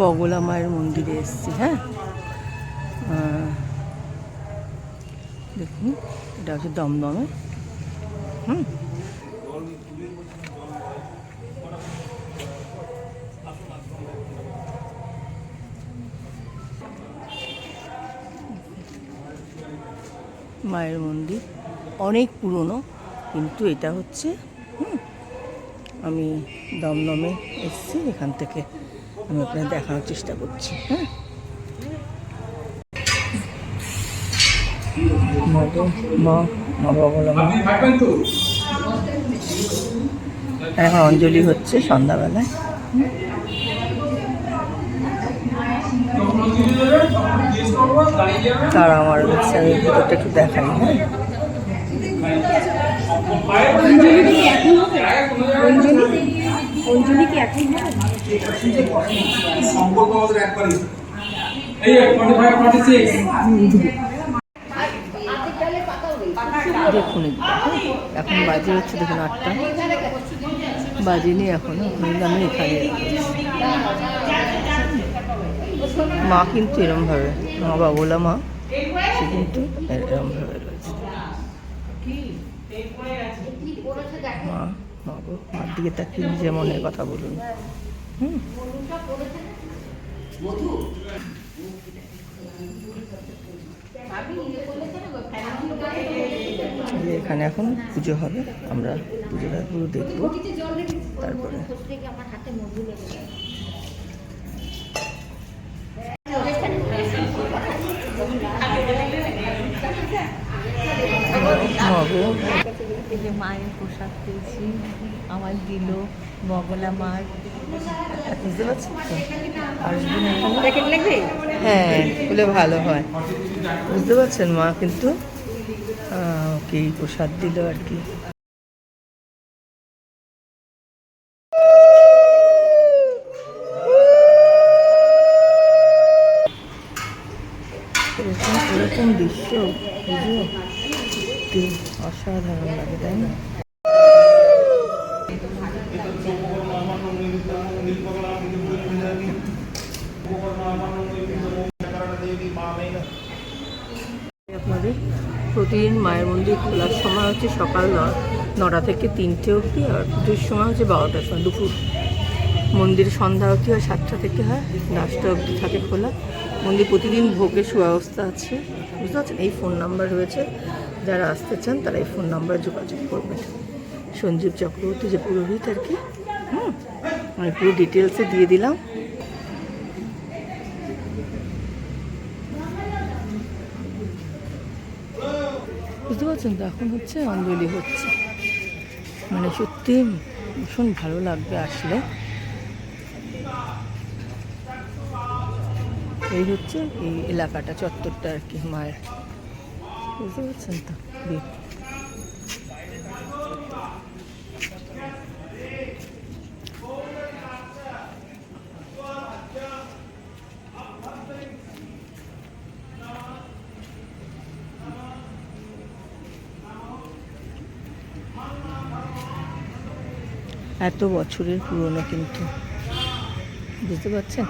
বগলা মায়ের মন্দিরে এসেছি হ্যাঁ? দেখুন, এটা হচ্ছে দমদমে। হুম? মায়ের মন্দির অনেক পুরনো, কিন্তু এটা হচ্ছে আমি দমদমে এসেছি, এখান থেকে আমি আপনাদের দেখানোর চেষ্টা করছি হ্যাঁ? এখন অঞ্জলি হচ্ছে সন্ধ্যাবেলায়। তারা আমার আমি ভিতরটা একটু দেখাই হ্যাঁ? অঞ্জলি কি সম্পর্ক আমাদের একবারই। এই দেখুন হ্যাঁ? এখন বাজে হচ্ছে দেখুন আটটা। বাজেনি এখনও কিন্তু আমি এখানে মা কিন্তু এরমভাবে মা বাবলা মা সে কিন্তু এরমভাবে রয়েছে। মা গো মার দিকে তাকিয়ে নিজের মনের কথা বলুন। হুম? এখানে এখন পুজো হবে, আমরা পুজোটা পুরো দেখব, তারপরে। মাগো এই যে মায়ের পোশাক পেয়েছি আমার দিল বগলা মার। বুঝতে পারছেন হ্যাঁ খুলে ভালো হয়। বুঝতে পারছেন মা কিন্তু? কি প্রসাদ দিল আর কি। এরকম এরকম দৃশ্য বুঝলো? সত্যি অসাধারণ লাগে, তাই না? আপনাদের প্রতিদিন মায়ের মন্দির খোলার সময় হচ্ছে সকাল নটা থেকে তিনটে অবধি আর পুজোর সময় হচ্ছে বারোটার সময়, দুপুর। মন্দির সন্ধ্যা অবধি হয়, সাতটা থেকে হয় দশটা অবধি থাকে খোলা। মন্দির প্রতিদিন ভোগের সুব্যবস্থা আছে। বুঝতে পারছেন? এই ফোন নাম্বার রয়েছে। যারা আসতে চান, তারা এই ফোন নাম্বারে যোগাযোগ করবেন। সঞ্জীব চক্রবর্তী যে পুরোহিত আর কি, হুম, আমি পুরো ডিটেলসে দিয়ে দিলাম। বুঝতে পারছেন? তো এখন হচ্ছে অঞ্জলি হচ্ছে। মানে সত্যি ভীষণ ভালো লাগবে আসলে। এই হচ্ছে এই এলাকাটা, চত্বরটা আর কি মায়ের। বুঝতে পারছেন তো? এত বছরের পুরনো কিন্তু। বুঝতে পারছেন?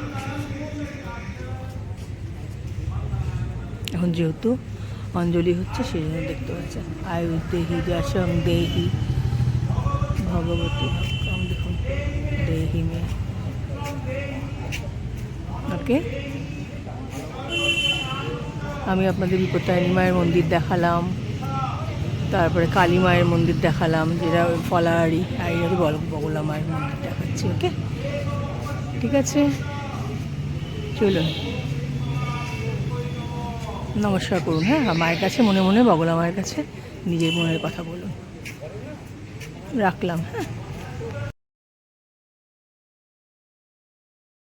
এখন যেহেতু অঞ্জলি হচ্ছে সেই জন্য দেখতে পাচ্ছেন আয়ু দেহি যশং দেহি, ভগবতী দেখুন, দেহি মে। ওকে। আমি আপনাদের বিপত্তায়নী মায়ের মন্দির দেখালাম, তারপরে কালী মায়ের মন্দির দেখালাম, যেটা ফলাহারি আর বল বগলা মায়ের মন্দির দেখাচ্ছি, ওকে? ঠিক আছে? চলুন। নমস্কার করুন হ্যাঁ মায়ের কাছে, মনে মনে বগলা মায়ের কাছে, নিজের মনের কথা বলুন। রাখলাম হ্যাঁ।